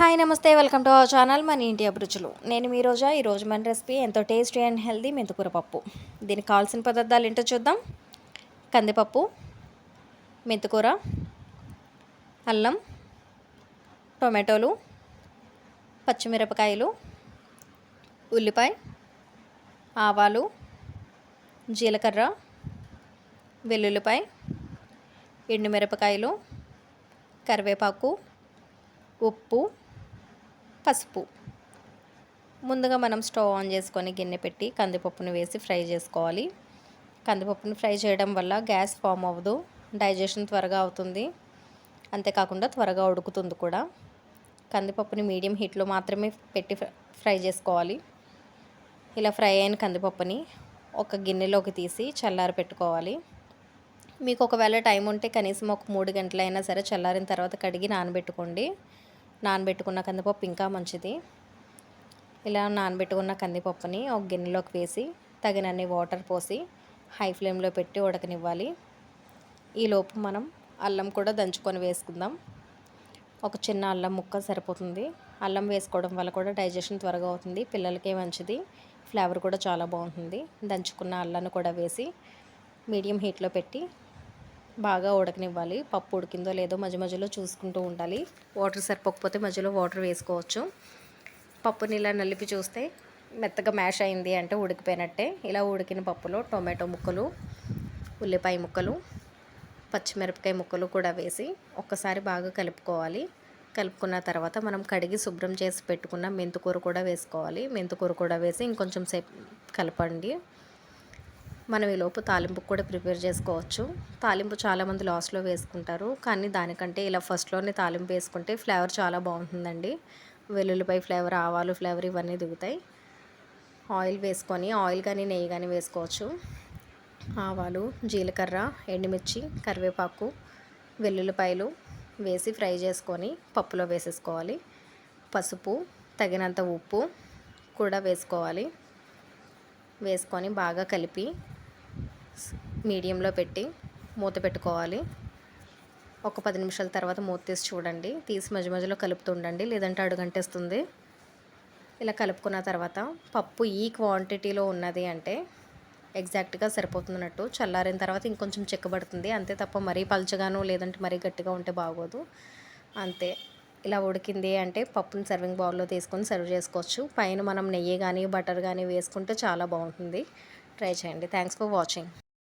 Hi నమస్తే welcome to our channel మన ఇంటి అభిరుచులు నేను మీ రోజా ఈరోజు మన రెసిపీ ఎంతో టేస్టీ అండ్ హెల్దీ మెంతుకూర పప్పు. దీనికి కావాల్సిన పదార్థాలు ఏంటో చూద్దాం. కందిపప్పు మెంతుకూర అల్లం టొమాటోలు పచ్చిమిరపకాయలు ఉల్లిపాయ ఆవాలు జీలకర్ర వెల్లుల్లిపాయ ఎండుమిరపకాయలు కరివేపాకు ఉప్పు పసుపు. ముందుగా మనం స్టవ్ ఆన్ చేసుకొని గిన్నె పెట్టి కందిపప్పును వేసి ఫ్రై చేసుకోవాలి. కందిపప్పును ఫ్రై చేయడం వల్ల గ్యాస్ ఫామ్ అవ్వదు. డైజెషన్ త్వరగా అవుతుంది. అంతేకాకుండా త్వరగా ఉడుకుతుంది కూడా. కందిపప్పుని మీడియం హీట్లో మాత్రమే పెట్టి ఫ్రై చేసుకోవాలి. ఇలా ఫ్రై అయిన కందిపప్పుని ఒక గిన్నెలోకి తీసి చల్లారి పెట్టుకోవాలి. మీకు ఒకవేళ టైం ఉంటే కనీసం ఒక మూడు గంటలైనా సరే చల్లారిన తర్వాత కడిగి నానబెట్టుకోండి. నానబెట్టుకున్న కందిపప్పు ఇంకా మంచిది. ఇలా నానబెట్టుకున్న కందిపప్పుని ఒక గిన్నెలోకి వేసి తగినన్ని వాటర్ పోసి హై ఫ్లేమ్లో పెట్టి ఉడకనివ్వాలి. ఈలోపు మనం అల్లం కూడా దంచుకొని వేసుకుందాం. ఒక చిన్న అల్లం ముక్క సరిపోతుంది. అల్లం వేసుకోవడం వల్ల కూడా డైజెషన్ త్వరగా అవుతుంది. పిల్లలకే మంచిది. ఫ్లేవర్ కూడా చాలా బాగుంటుంది. దంచుకున్న అల్లాన్ని కూడా వేసి మీడియం హీట్లో పెట్టి బాగా ఉడకనివ్వాలి. పప్పు ఉడికిందో లేదో మధ్య మధ్యలో చూసుకుంటూ ఉండాలి. వాటర్ సరిపోకపోతే మధ్యలో వాటర్ వేసుకోవచ్చు. పప్పుని ఇలా నలిపి చూస్తే మెత్తగా మ్యాష్ అయింది అంటే ఉడికిపోయినట్టే. ఇలా ఉడికిన పప్పులో టొమాటో ముక్కలు ఉల్లిపాయ ముక్కలు పచ్చిమిరపకాయ ముక్కలు కూడా వేసి ఒక్కసారి బాగా కలుపుకోవాలి. కలుపుకున్న తర్వాత మనం కడిగి శుభ్రం చేసి పెట్టుకున్న మెంతుకూర కూడా వేసుకోవాలి. మెంతుకూర కూడా వేసి ఇంకొంచెం సేపు కలపండి. మనం ఈలోపు తాలింపు కూడా ప్రిపేర్ చేసుకోవచ్చు. తాలింపు చాలామంది లాస్ట్లో వేసుకుంటారు. కానీ దానికంటే ఇలా ఫస్ట్లోనే తాలింపు వేసుకుంటే ఫ్లేవర్ చాలా బాగుంటుందండి. వెల్లుల్లిపాయ ఫ్లేవర్ ఆవాలు ఫ్లేవర్ ఇవన్నీ దిగుతాయి. ఆయిల్ వేసుకొని ఆయిల్ కానీ నెయ్యి కానీ వేసుకోవచ్చు. ఆవాలు జీలకర్ర ఎండుమిర్చి కరివేపాకు వెల్లుల్లిపాయలు వేసి ఫ్రై చేసుకొని పప్పులో వేసేసుకోవాలి. పసుపు తగినంత ఉప్పు కూడా వేసుకోవాలి. వేసుకొని బాగా కలిపి మీడియంలో పెట్టి మూత పెట్టుకోవాలి. ఒక పది నిమిషాల తర్వాత మూత తీసి చూడండి. తీసి మధ్య మధ్యలో కలుపుతూ ఉండండి. లేదంటే అడుగంటేస్తుంది. ఇలా కలుపుకున్న తర్వాత పప్పు ఈ క్వాంటిటీలో ఉన్నది అంటే ఎగ్జాక్ట్గా సరిపోతున్నట్టు. చల్లారిన తర్వాత ఇంకొంచెం చెక్కబడుతుంది అంతే తప్ప మరీ పలచగాను లేదంటే మరీ గట్టిగా ఉంటే బాగోదు. అంతే. ఇలా ఉడికింది అంటే పప్పుని సర్వింగ్ బౌల్లో తీసుకొని సర్వ్ చేసుకోవచ్చు. పైన మనం నెయ్యి కానీ బటర్ కానీ వేసుకుంటే చాలా బాగుంటుంది. ట్రై చేయండి. Thanks for watching.